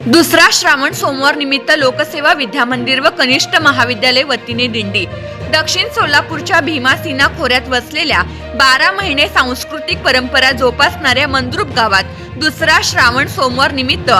दुसरा श्रावण सोमवार निमित्त लोकसेवा विद्यामंदिर व कनिष्ठ महाविद्यालय वतीने दिंडी. दक्षिण सोलापूरच्या भीमासीना खोऱ्यात वसलेल्या बारा महिने सांस्कृतिक परंपरा जोपासणाऱ्या मंद्रुप गावात दुसरा श्रावण सोमवार निमित्त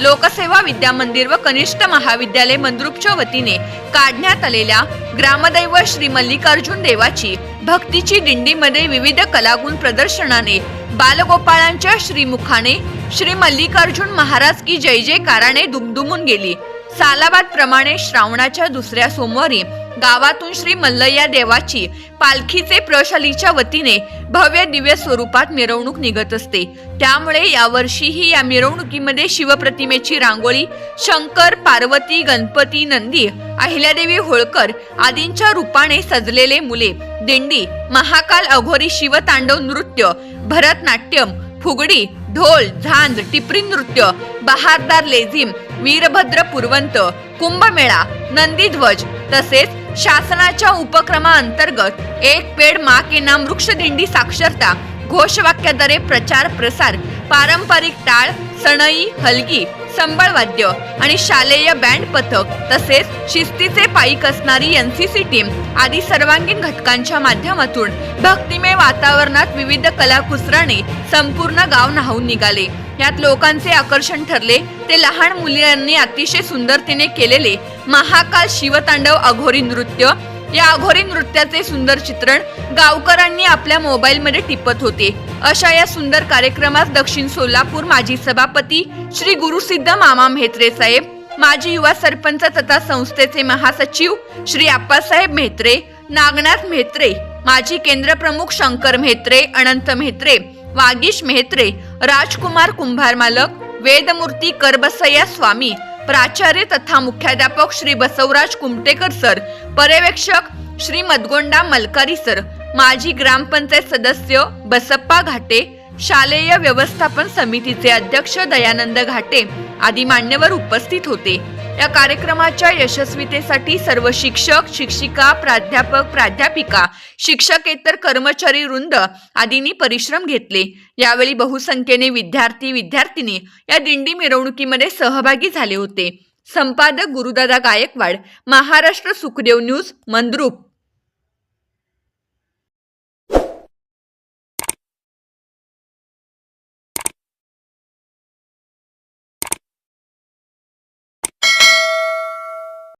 लोकसेवा विद्यामंदिर व कनिष्ठ महाविद्यालय मंद्रुपच्या वतीने काढण्यात आलेल्या ग्रामदैव श्री मल्लिकार्जुन देवाची भक्तीची दिंडीमध्ये विविध कलागुण प्रदर्शनाने बालगोपाळांच्या श्रीमुखाने श्री मल्लिकार्जुन महाराज की जय जयकाराने दुमदुमून गेली. सालाबाद प्रमाणे श्रावणाच्या दुसऱ्या सोमवारी गावातून श्री मल्लय्या देवाची पालखीचे प्रशालीच्या वतीने भव्य दिव्य स्वरूपात मिरवणूक निघत असते. त्यामुळे यावर्षीही या मिरवणुकीमध्ये शिवप्रतिमेची रांगोळी शंकर पार्वती गणपती नंदी अहिल्यादेवी होळकर आदींच्या रूपाने सजलेले मुले दिंडी महाकाल अघोरी शिवतांडव नृत्य भरतनाट्यम फुगडी ढोल झांज टिपरी नृत्य बहारदार लेझिम वीरभद्र पुरवंत कुंभमेळा नंदीध्वज तसेच शासनाच्या उपक्रमाअंतर्गत एक पेड मा के नाम वृक्षदिंडी साक्षरता घोषवाक्याद्वारे प्रचार प्रसार पारंपरिक टाळ सणई हलगी संबळवाद्य आणि शालेय बँड पथक तसेच शिस्तीचे पाईक असणारी एन सी सी टीम आदी सर्वांगीण घटकांच्या माध्यमातून भक्तिमय वातावरणात विविध कलाकुसराने संपूर्ण गाव न्हावून निघाले. यात लोकांचे आकर्षण ठरले. ते लहान मुलांनी अतिशय सुंदरतेने केलेले महाकाल शिवतांडव अघोरी नृत्य या अघोरी नृत्याचे सुंदर चित्रण गावकऱ्यांनी आपल्या मोबाईलमध्ये टिपत होते. अशा या सुंदर कार्यक्रमात दक्षिण सोलापूर माजी सभापती श्री गुरुसिद्ध मामा म्हेत्रे साहेब माजी युवा सरपंच तथा संस्थेचे महासचिव श्री आप्पासाहेब म्हेत्रे नागनाथ म्हेत्रे माजी केंद्र प्रमुख शंकर म्हेत्रे अनंत म्हेत्रे वागीश म्हेत्रे राजकुमार कुंभार मालक वेदमूर्ती करबसय्या स्वामी प्राचार्य तथा मुख्याध्यापक श्री बसवराज कुमटेकर सर पर्यवेक्षक श्री मदगोंडा मलकारी सर माजी ग्रामपंचायत सदस्य बसप्पा घाटे शालेय व्यवस्थापन समितीचे अध्यक्ष दयानंद घाटे आदी मान्यवर उपस्थित होते. या कार्यक्रमाच्या यशस्वीतेसाठी सर्व शिक्षक शिक्षिका प्राध्यापक प्राध्यापिका शिक्षकेतर कर्मचारी वृंद आदींनी परिश्रम घेतले. यावेळी बहुसंख्येने विद्यार्थी विद्यार्थिनी या दिंडी मिरवणुकीमध्ये सहभागी झाले होते. संपादक गुरुदादा गायकवाड महाराष्ट्र सुखदेव न्यूज मंद्रुप.